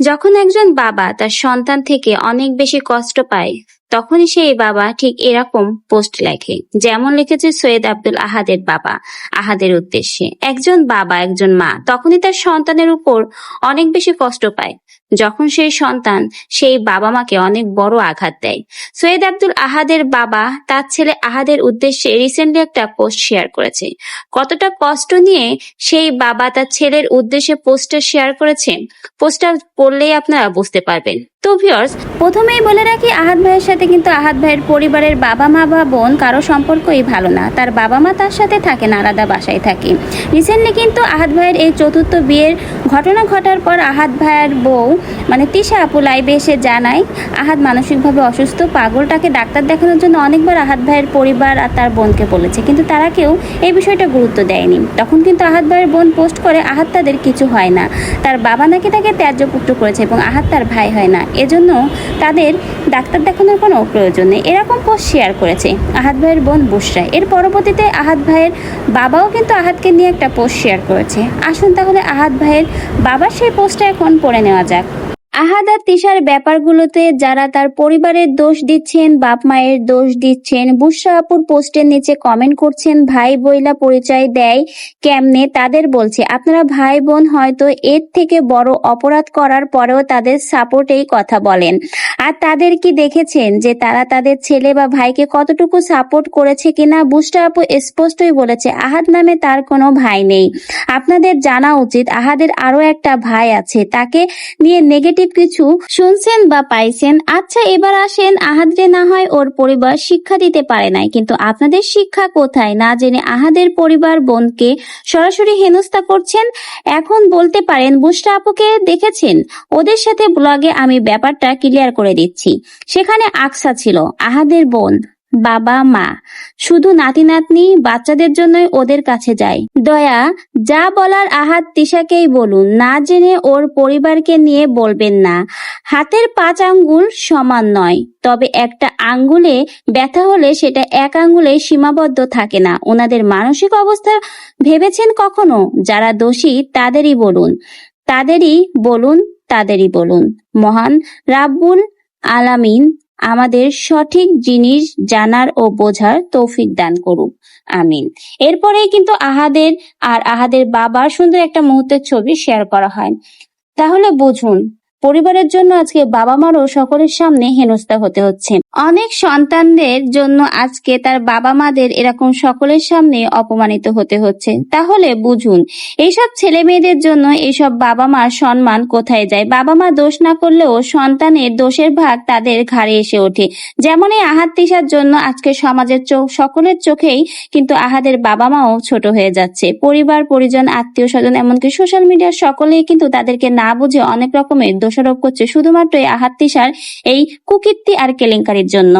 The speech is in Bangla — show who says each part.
Speaker 1: যখন একজন বাবা তার সন্তান থেকে অনেক বেশি কষ্ট পায় তখনই সেই বাবা ঠিক এরকম পোস্ট লেখে, যেমন লিখেছে সৈয়দ আব্দুল আহাদের বাবা, আহাদের উদ্দেশ্যে। একজন বাবা, একজন মা, তখনই তার সন্তানের উপর অনেক বেশি কষ্ট পায়। যখন সেই সন্তান সেই বাবা মাকে অনেক বড় আঘাত দেয়। সৈয়দ আব্দুল আহাদের বাবা তার ছেলে আহাদের উদ্দেশ্যে রিসেন্টলি একটা পোস্ট শেয়ার করেছে। কতটা কষ্ট নিয়ে সেই বাবা তার ছেলের উদ্দেশ্যে পোস্টটা শেয়ার করেছে? পোস্টটা পড়লেই আপনারা বুঝতে পারবেন। তো ভিউয়ার্স প্রথমেই বলে রাখি আহাদ ভাইয়ের সাথে কিন্তু আহাদ ভাইয়ের পরিবারের বাবা মা বা বোন কারও সম্পর্কই ভালো না। তার বাবা মা তার সাথে থাকে না, আলাদা বাসায় থাকে। রিসেন্টলি কিন্তু আহাদ ভাইয়ের এই চতুর্থ বিয়ের ঘটনা ঘটার পর আহাদ ভাইয়ের বউ মানে তিশা আপু লাইভে এসে জানায় আহাদ মানসিকভাবে অসুস্থ, পাগলটাকে ডাক্তার দেখানোর জন্য অনেকবার আহাদ ভাইয়ের পরিবার আর তার বোনকে বলেছে। কিন্তু তারা কেউ এই বিষয়টা গুরুত্ব দেয়নি। তখন কিন্তু আহাদ ভাইয়ের বোন পোস্ট করে আহাদ তাদের কিছু হয় না। তার বাবা নাকি তাকে ত্যায্য পুত্র করেছে এবং আহাদ তার ভাই হয় না। এজন্য তাদের ডাক্তার দেখানোর কোনো প্রয়োজন নেই। এরকম পোস্ট শেয়ার করেছে আহাত ভাইয়ের বোন বুসরা। এর পরবর্তীতে আহাত ভাইয়ের বাবাও কিন্তু আহাতকে নিয়ে একটা পোস্ট শেয়ার করেছে। আসুন তাহলে আহাত ভাইয়ের বাবার সেই পোস্টটা এখন পড়ে নেওয়া যাক। আহাদ তিশার ব্যাপারগুলোতে যারা তার পরিবারের দোষ দিচ্ছেন, বাপ মায়ের দোষ দিচ্ছেন বুসরা আপুর পোস্টের নিচে কমেন্ট করছেন, ভাই বইলা পরিচয় দেয় কেমনে তাদের বলছে। আপনারা ভাই বোন হয়তো এর থেকে বড় অপরাধ করার পরেও তাদের সাপোর্টেই কথা বলেন। আর তাদের কি দেখেছেন যে তারা তাদের ছেলে বা ভাইকে কতটুকু সাপোর্ট করেছে কিনা? আপু স্পষ্টই বলেছে, আহাদ নামে তার কোনো ভাই নেই। আপনাদের জানা উচিত, আহাদের আরও একটা ভাই আছে, তাকে নিয়ে নেগেটিভ কিছু শুনছেন বা পাইছেন আচ্ছা এবার আসেন, আহাদরে না হয় ওর পরিবার শিক্ষা দিতে পারে নাই, কিন্তু আপনাদের শিক্ষা কোথায়? না জেনে আহাদের পরিবার বোনকে সরাসরি হেনস্থা করছেন? এখন বলতে পারেন বুস্টা আপুকে দেখেছেন? ওদের সাথে ব্লগে আমি ব্যাপারটা ক্লিয়ার করে দিচ্ছি। সেখানে আকসা ছিল, আহাদের বোন। বাবা, মা। শুধু নাতি, নাতনি, বাচ্চাদের জন্যই ওদের কাছে যায় দয়া, যা বলার আহাত তিশাকেই বলুন, না জেনে ওর পরিবারকে নিয়ে বলবেন না। হাতের পাঁচ আঙ্গুল সমান নয়, তবে একটা আঙ্গুলে ব্যথা হলে সেটা এক আঙ্গুলে সীমাবদ্ধ থাকে না। ওনাদের মানসিক অবস্থা ভেবেছেন কখনো? যারা দোষী, তাদেরই বলুন। তাদেরই বলুন তাদেরই বলুন। মহান রাব্বুল আলামিন। আমাদের সঠিক জিনিস জানার ও বোঝার তৌফিক দান করুক। আমিন। এরপরে কিন্তু আহাদের আর আহাদের বাবার সুন্দর একটা মুহূর্তের ছবি শেয়ার করা হয়। তাহলে বুঝুন পরিবারের জন্য আজকে বাবা মারও সকলের সামনে হেনস্থা হতে হচ্ছে। অনেক সন্তানদের জন্য আজকে তার বাবা মাদের এরকম সকলের সামনে অপমানিত হতে হচ্ছে। তাহলে বুঝুন, এইসব ছেলে মেয়েদের জন্য এইসব বাবা মার সম্মান কোথায় যায়? বাবা মা দোষ না করলেও সন্তানের দোষের ভাগ তাদের ঘাড়ে এসে ওঠে। যেমন এই আহাত তিসার জন্য আজকে সমাজের চোখ, সকলের চোখেই কিন্তু আহাদের বাবা মাও ছোট হয়ে যাচ্ছে। পরিবার, পরিজন আত্মীয় স্বজন এমনকি সোশ্যাল মিডিয়ার সকলেই কিন্তু তাদেরকে না বুঝে অনেক রকমের দোষারোপ করছে শুধুমাত্র এই আহাত তিসার এই কুকীর্তি আর কেলেঙ্কারির জন্য।